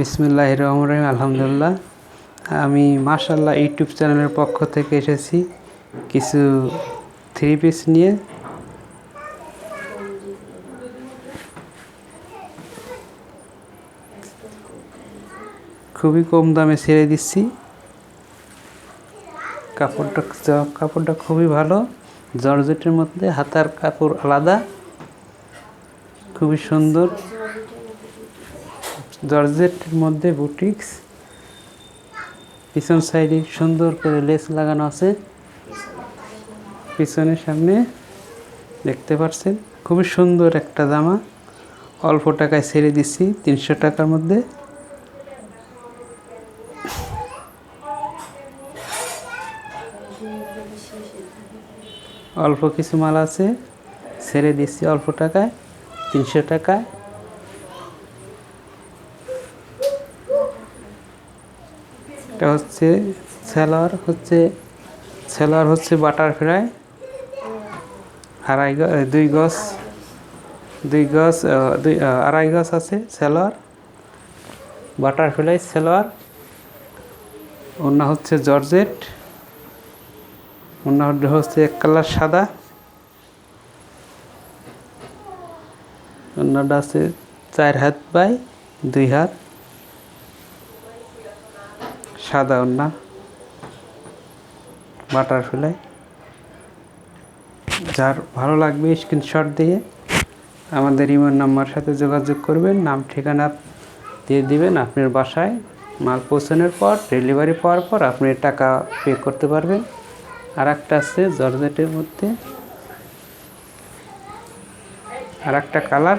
বিসমিল্লাহ রহমান রহিম, আলহামদুলিল্লাহ। আমি মাশাল্লাহ ইউটিউব চ্যানেলের পক্ষ থেকে এসেছি কিছু থ্রি পিস নিয়ে। খুবই কম দামে ছেড়ে দিচ্ছি। কাপড়টা কাপড়টা খুবই ভালো। জর্জেটের মধ্যে, হাতার কাপড় আলাদা। খুবই সুন্দর। জর্জেটের মধ্যে বুটিক্স, পিছন সাইডে সুন্দর করে লেস লাগানো আছে। পিছনের সামনে দেখতে পাচ্ছেন, খুবই সুন্দর একটা জামা। অল্প টাকায় ছেড়ে দিচ্ছি, তিনশো টাকার মধ্যে। অল্প কিছু মাল আছে, ছেড়ে দিচ্ছি অল্প টাকায়, তিনশো টাকায়। এটা হচ্ছে সেলার হচ্ছে সেলার হচ্ছে বাটারফ্লাই আড়াই দুই গজ দুই আহ, দুই আড়াই গজ আছে সেলোয়ার বাটারফ্লাই সেলোয়ার অন্য হচ্ছে জর্জেট অন্য হচ্ছে এক কালার সাদা অন্যটা আছে চার হাত বাই দুই হাত। সাদা ওন্না বাটারফ্লাই যার ভালো লাগবে স্ক্রিনশট দিয়ে আমাদের ইমোর নাম্বার সাথে যোগাযোগ করবেন। নাম, ঠিকানা দিয়ে দিবেন আপনার বাসায়। মাল পৌঁছানোর পর ডেলিভারি পাওয়ার পর আপনি টাকা পে করতে পারবেন। আর একটা আছে জর্জেটের মধ্যে। আর একটা কালার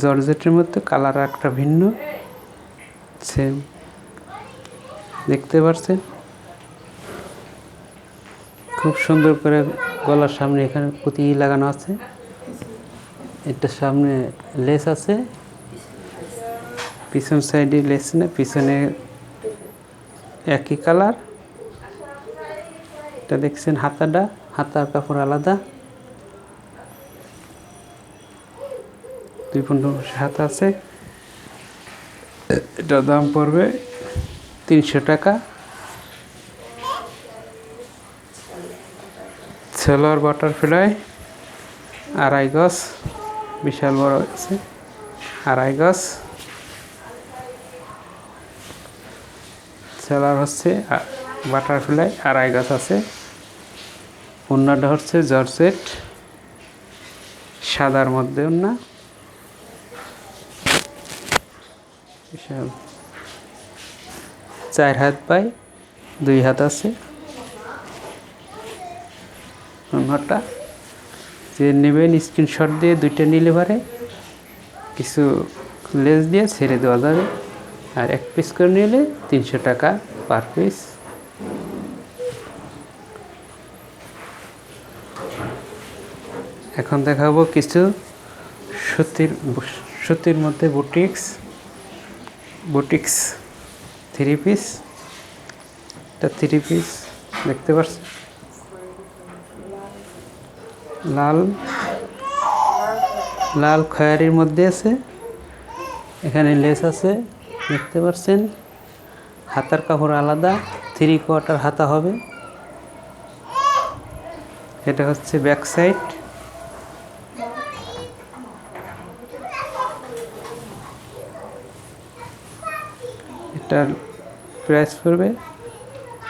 জর্জেটের মধ্যে কালার একটা ভিন্ন সেম দেখতে পাচ্ছেন খুব সুন্দর করে গলার সামনে এখানে পুঁতি লাগানো আছে। এটা সামনে লেস আছে। পিছন সাইডে লেস না, পিছনে একই কালার। এটা দেখছেন হাতাটা, হাতার কাপড় আলাদা। দুই পনেরো হাত আছে। এটার দাম পড়বে তিনশো টাকা। সেলোয়ার বাটারফ্লাই, আড়াই গজ, বিশাল বড় আছে, আড়াই গজ। সেলার হচ্ছে বাটারফ্লাই, আড়াই গাছ আছে। অন্যটা হচ্ছে জর্জেট, সাদার মধ্যে অন্য বিশাল। চার হাত বাই দুই হাত আছে। অন্যটা যে নেবেন স্ক্রিনশট দিয়ে দুইটা নিলে পারে। কিছু লেস দিয়ে ছেড়ে দেওয়া যাবে। আর এক পিস করে নিলে তিনশো টাকা পার পিস এখন দেখাবো কিছু সুতির সুতির মধ্যে বুটিক্স বুটিক্স থ্রি পিস এটা থ্রি পিস দেখতে পাচ্ছেন লাল লাল খয়ারির মধ্যে আছে, এখানে লেস আছে, দেখতে পাচ্ছেন হাতার কাপড় আলাদা থ্রি কোয়ার্টার হাতা হবে। এটা হচ্ছে ব্যাক সাইড এটার প্রাইস পড়বে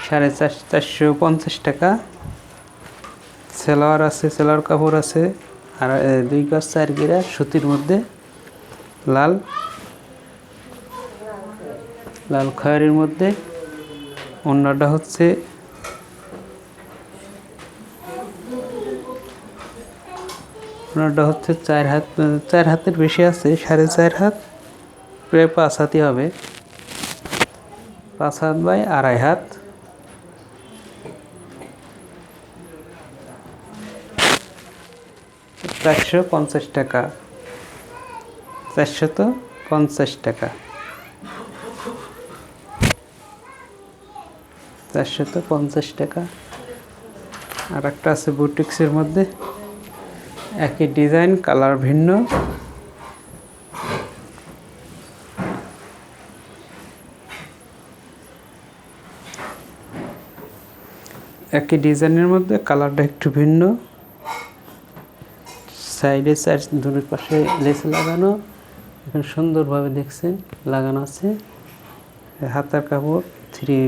সাড়ে চার, চারশো পঞ্চাশ টাকা। সেলোয়ার আছে, সেলোয়ার কাপড় আছে, আর দুই গাছ চার গিরা, সুতির মধ্যে লাল। লাল খয়েরির মধ্যে অন্যটা হচ্ছে অন্যটা হচ্ছে চার হাত, চার হাতের বেশি আছে, সাড়ে চার হাত, প্রায় পাঁচ হাতই হবে। পাঁচ হাত বাই আড়াই হাত। চারশো পঞ্চাশ টাকা। চারশত পঞ্চাশ টাকা। চারশত পঞ্চাশ টাকা। আর একটা আছে বুটিক্সের মধ্যে। একই ডিজাইন, কালার ভিন্ন। একই ডিজাইনের মধ্যে, কালারটা একটু ভিন্ন। সাইডে সাইড দুই পাশে লেস লাগানো, এখানে সুন্দরভাবে দেখছেন, লাগানো আছে। হাতার কাপড়, থ্রি,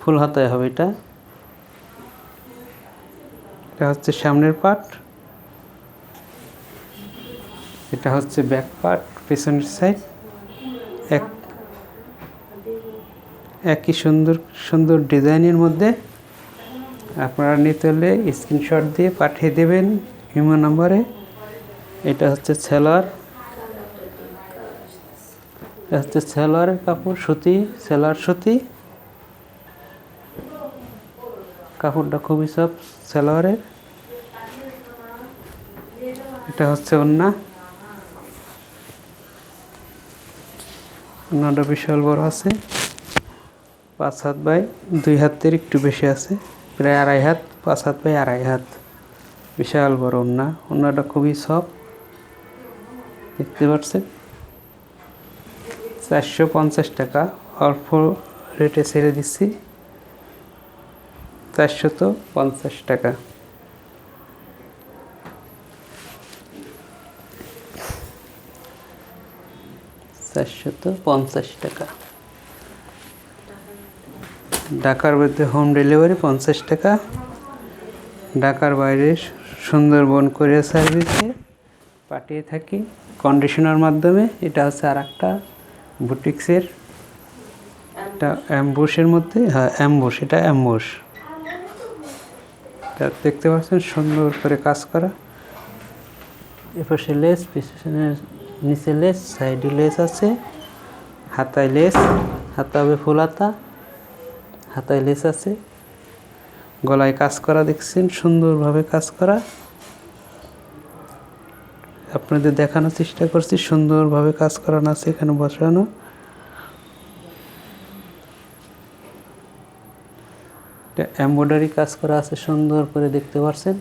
ফুল হাতায় হবে এটা। এটা হচ্ছে সামনের পার্ট এটা হচ্ছে ব্যাক পার্ট পেছনের সাইড। এক, একই সুন্দর সুন্দর ডিজাইনের মধ্যে আপনারা নিতে হলে স্ক্রিনশট দিয়ে পাঠিয়ে দেবেন হিমো নম্বরে। এটা হচ্ছে সেলার। এটা হচ্ছে সেলোয়ারের কাপড় সুতি, সেলার সুতি। কাপড়টা খুবই সব সেলোয়ারের এটা হচ্ছে ওন্না। ওন্নাটা বিশাল বড় আছে। পাঁচ হাত বাই দুই হাতের একটু বেশি আছে। প্রায় আড়াই হাত, পাঁচ হাত বাই আড়াই হাত। বিশাল বড় ওন্না ওন্নাটা খুবই সফট। দেখতে পাচ্ছেন? চারশো পঞ্চাশ টাকা। অল্প রেটে ছেড়ে দিচ্ছি। চারশত পঞ্চাশ টাকা। চারশত পঞ্চাশ টাকা। ঢাকার মধ্যে হোম ডেলিভারি পঞ্চাশ টাকা। ঢাকার বাইরে সুন্দরবন কোরিয়ার সার্ভিসে পাঠিয়ে থাকি। কন্ডিশনার মাধ্যমে। এটা হচ্ছে আর একটা বুটিক্সের এটা অ্যাম্বুশের মধ্যে হ্যাঁ অ্যাম্বুশ এটা অ্যাম্বুশ এটা দেখতে পাচ্ছেন সুন্দর করে কাজ করা। এপাশে লেস পিছনের নিচে লেস সাইডে লেস আছে। হাতায় লেস হাতা হবে ফুল হাতা। হাতায় লেস আছে। গলায় কাজ করা দেখছেন, সুন্দরভাবে কাজ করা। আপনাদের দেখানোর চেষ্টা করছি, সুন্দরভাবে কাজ করানো আছে এখানে বসানো। এমব্রয়ডারি কাজ করা আছে, সুন্দর করে দেখতে পাচ্ছেন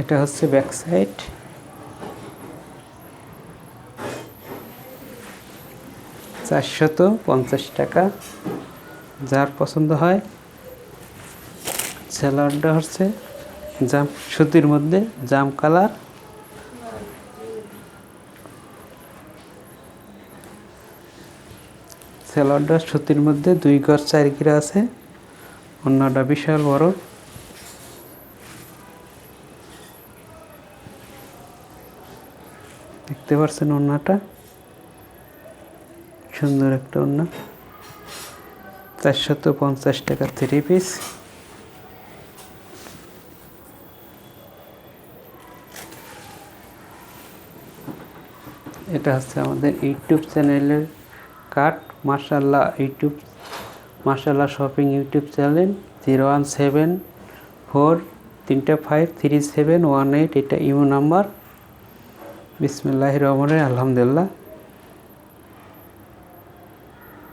এটা হচ্ছে ব্যাক সাইড। চারশত পঞ্চাশ টাকা। যার পছন্দ হয় স্যালাডটা হচ্ছে জাম সুতির মধ্যে জাম কালার। স্যালাডটা সুতির মধ্যে দুই গজ চার গিরা আছে। অন্যটা বিশাল বড়। দেখতে পাচ্ছেন ওন্নাটা সুন্দর একটা ওন্না চারশত পঞ্চাশ টাকা থ্রি পিস এটা হচ্ছে আমাদের ইউটিউব চ্যানেলের কার্ড। মার্শাল্লাহ ইউটিউব মার্শাল্লাহ shopping YouTube channel zero one seven four তিনটা five three seven one eight এটা ইমো নাম্বার। বিসমুল্লাহ রহমানের আলহামদুলিল্লাহ।